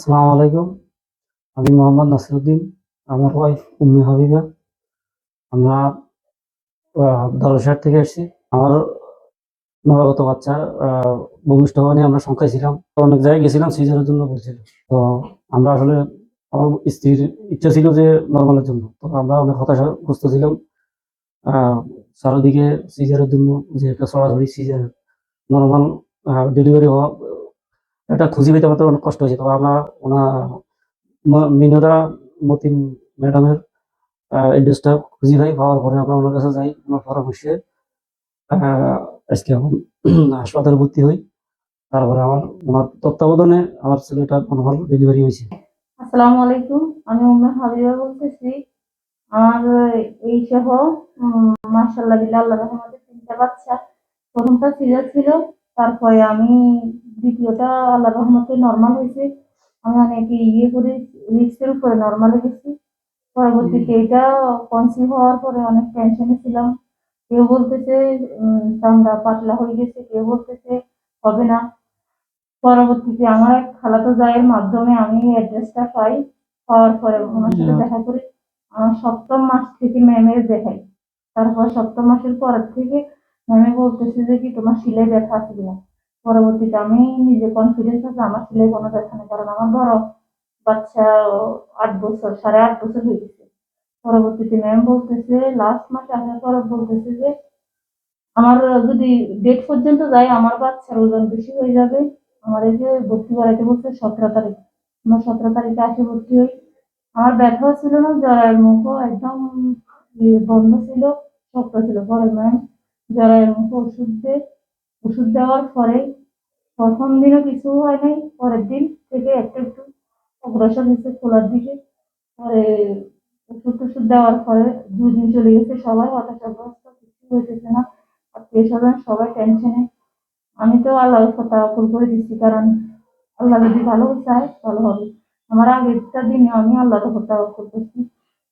আসসালামু আলাইকুম। আমি মোহাম্মদ নাসিরুদ্দিন, আমার ওয়াইফ উম্মি হাবিবা। আমরা দলসার থেকে এসেছি আমার নবাগত বাচ্চা ভূমিষ্ঠ হওয়া আমরা সংখ্যায় ছিলাম। অনেক জায়গায় গেছিলাম সিজারের জন্য বলছিল। তো আমরা আসলে আমার স্ত্রীর ইচ্ছা ছিল যে নর্মালের জন্য। তো আমরা অনেক হতাশাগ্রস্ত ছিলাম। চারিদিকে সিজারের জন্য, যে একটা সরাসরি সিজার নর্মাল ডেলিভারি হওয়া এটা খুঁজে পেতে আমাদের অনেক কষ্ট হয়েছে। তবে আমরা ওনার মিনোরা, মতিন ম্যাডামের এড্রেসটা খুঁজে পাই। পাওয়ার পরে আমরা ওনার কাছে যাই, ওনার পরামর্শে আজকে এখন হাসপাতালে ভর্তি হই। তারপরে আমার ওনার তত্ত্বাবধানে আমার ছেলেটা নর্মাল ডেলিভারি হয়েছে। আসসালামু আলাইকুম। আমি উম্মে হাবিবা বলতেছি। আমার এই সহ মার্শাল্লাহ বিল্লাহ আল্লাহ রহমতে তিনটা বাচ্চা। প্রথমটা সিজার ছিল। তারপরে আমি দ্বিতীয়টা আল্লাহ রহমতে নর্মাল হয়েছে। আমি অনেক ইয়ে করে রিক্সের উপরে নর্মালে গেছি। পরবর্তীতে এটা কনসিভ হওয়ার পরে অনেক টেনশনে ছিলাম। কেউ বলতেছে চামড়া পাতলা হয়ে গেছে কেউ বলতেছে হবে না। পরবর্তীতে আমার এক খালাতো জায়ের মাধ্যমে আমি অ্যাড্রেসটা পাই। পাওয়ার পরে ওনার সাথে দেখা করি আমার সপ্তম মাস থেকে ম্যামের দেখাই। তারপর সপ্তম মাসের পরের থেকে ম্যামে বলতেছে যে কি তোমার সিলাই ব্যথা আছে কিনা? পরবর্তীতে আমি নিজে কনফিডেন্স আছে, আমার সিলাই কোনো ব্যথা নেই, কারণ আমার বড় বাচ্চা আট বছর, সাড়ে আট বছর হয়ে গেছে। পরবর্তীতে ম্যাম বলতেছে লাস্ট মাসে আসার পর বলতেছে যে, আমার যদি ডেট পর্যন্ত যায়, আমার বাচ্চার ওজন বেশি হয়ে যাবে। আমার এই যে ভর্তি করাইতে বলছে, সতেরো তারিখ। আমার সতেরো তারিখে আসে ভর্তি হই। আমার ব্যথাও ছিল না জরায়ের মুখও একদম বন্ধ ছিল, শক্ত ছিল। পরে ম্যাম জরায়ের মুখে ওষুধ দেয়। ওষুধ দেওয়ার পরে প্রথম দিনও কিছু হয় নাই, পরের দিন থেকে একটু একটু অগ্রসর হয়েছে খোলার দিকে। পরে ওষুধ টষুধ দেওয়ার পরে দুদিন চলে গেছে সবাই হতাশাগ্রস্ত কিছু হইতেছে না। আত্মীয় স্বজন সবাই টেনশনে আমি তো উপর তাওয়াক্কুল করে দিচ্ছি কারণ আল্লাহ যদি ভালো চায়, ভালো হবে। আমার আগেরটা দিনে আমি আল্লাহর উপর তাওয়াক্কুল করছি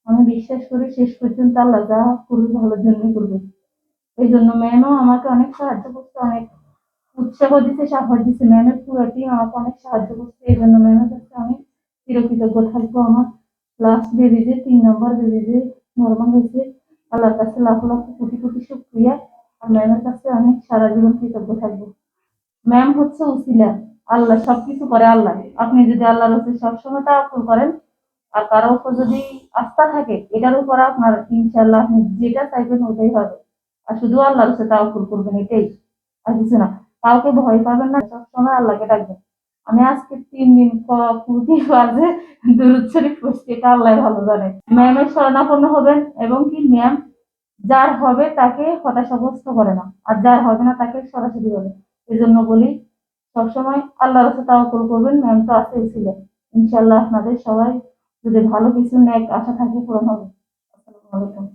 আমি বিশ্বাস করি শেষ পর্যন্ত আল্লাহ যা করবে ভালোর জন্যই করবে। এই জন্য ম্যামও আমাকে অনেক সাহায্য করছে, অনেক উৎসাহ দিচ্ছে, সাহস দিচ্ছে। ম্যামের পুরো টিম আমাকে অনেক সাহায্য করছে এই জন্য ম্যামের কাছে আমি চিরকৃতজ্ঞ থাকব আমার লাস্ট বেবি যে, তিন নম্বর বেবি যে নর্মাল হয়েছে। আল্লাহর কাছে লাখ লাখ কোটি কোটি শুক্রিয়া। আর ম্যামের কাছে আমি সারা জীবন কৃতজ্ঞ থাকব। ম্যাম হচ্ছে উসিলা। আল্লাহ সবকিছু করে আল্লাহ। আপনি যদি আল্লাহর হচ্ছে সবসময় তাওয়াক্কুল করেন, আর কারও উপর যদি আস্থা থাকে, এটার উপর আপনার ইনশাল্লাহ আপনি যেটা চাইবেন ওটাই হবে। আর শুধু আল্লাহর হচ্ছে তাওয়াক্কুল করবেন এটাই। আর কিছু না। কাউকে ভয় পাবেন না, সবসময় আল্লাহকে ডাকবেন। আমি আজকে তিন দিন প্রতি বাজে দুরুদ শরীফ পড়ছি, এটা আল্লাহ ভালো জানে। ম্যামের শরণাপন্ন হবেন এবং কি ম্যাম? যার হবে তাকে হতাশাগ্রস্ত করে না। আর যার হবে না তাকে সরাসরি বলে। এই জন্য বলি, সবসময় আল্লাহর কাছে তাওয়াক্কুল করবেন, ম্যাম তো আছেই ছিলেন। ইনশাল্লাহ আপনাদের সবাই যদি ভালো কিছু নেক আশা থাকে পূরণ হবে। আসসালামু আলাইকুম।